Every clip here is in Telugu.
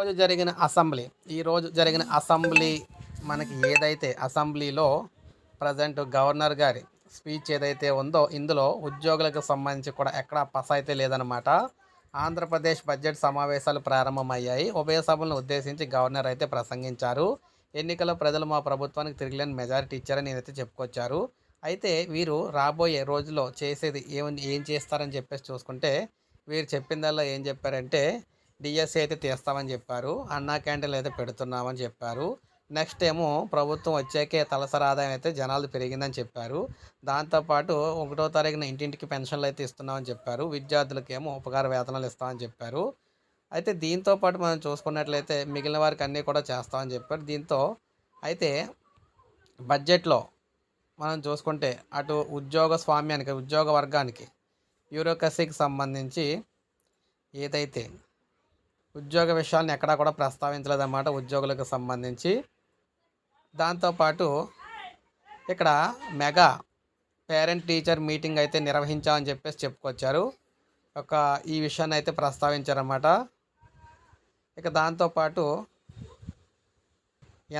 ఈరోజు జరిగిన అసెంబ్లీ ఈరోజు జరిగిన అసెంబ్లీ మనకి ఏదైతే అసెంబ్లీలో ప్రజెంట్ గవర్నర్ గారి స్పీచ్ ఏదైతే ఉందో ఇందులో ఉద్యోగులకు సంబంధించి కూడా ఎక్కడా పస అయితే లేదనమాట ఆంధ్రప్రదేశ్ బడ్జెట్ సమావేశాలు ప్రారంభమయ్యాయి. ఉభయ సభలను ఉద్దేశించి గవర్నర్ అయితే ప్రసంగించారు. ఎన్నికల్లో ప్రజలు మా ప్రభుత్వానికి తిరిగిలేని మెజారిటీ ఇచ్చారని నేనైతే చెప్పుకొచ్చారు. అయితే వీరు రాబోయే రోజుల్లో చేసేది ఏమని ఏం చేస్తారని చెప్పేసి చూసుకుంటే వీరు చెప్పిందల్లా ఏం చెప్పారంటే డిఎస్సి అయితే తీస్తామని చెప్పారు. అన్నా క్యాంటీన్లు అయితే పెడుతున్నామని చెప్పారు. నెక్స్ట్ ఏమో ప్రభుత్వం వచ్చాకే తలసరి ఆదాయం అయితే జనాలు పెరిగిందని చెప్పారు. దాంతోపాటు ఒకటో తారీఖున ఇంటింటికి పెన్షన్లు అయితే ఇస్తున్నామని చెప్పారు. విద్యార్థులకు ఏమో ఉపకార వేతనాలు ఇస్తామని చెప్పారు. అయితే దీంతో పాటు మనం చూసుకున్నట్లయితే మిగిలిన వారికి అన్నీ కూడా చేస్తామని చెప్పారు. దీంతో అయితే బడ్జెట్లో మనం చూసుకుంటే అటు ఉద్యోగ స్వామ్యానికి ఉద్యోగ వర్గానికి బ్యూరోక్రసీకి సంబంధించి ఏదైతే ఉద్యోగ విషయాలను ఎక్కడా కూడా ప్రస్తావించలేదన్నమాట ఉద్యోగులకు సంబంధించి. దాంతోపాటు ఇక్కడ మెగా పేరెంట్ టీచర్ మీటింగ్ అయితే నిర్వహించామని చెప్పేసి చెప్పుకొచ్చారు. ఒక ఈ విషయాన్ని అయితే ప్రస్తావించారన్నమాట. ఇక దాంతోపాటు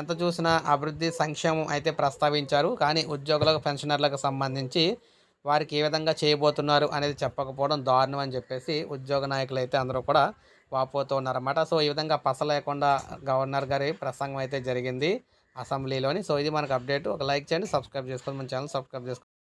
ఎంత చూసినా అభివృద్ధి సంక్షేమం అయితే ప్రస్తావించారు. కానీ ఉద్యోగులకు పెన్షనర్లకు సంబంధించి వారికి ఏ విధంగా చేయబోతున్నారు అనేది చెప్పకపోవడం దారుణం అని చెప్పేసి ఉద్యోగ నాయకులు అయితే అందరూ కూడా వాపోతూ ఉన్నారన్నమాట. సో ఈ విధంగా పస లేకుండా గవర్నర్ గారి ప్రసంగం అయితే జరిగింది అసెంబ్లీలోని. సో ఇది మనకు అప్డేట్. ఒక లైక్ చేయండి సబ్స్క్రైబ్ చేసుకోండి మన ఛానల్ సబ్స్క్రైబ్ చేసుకోండి.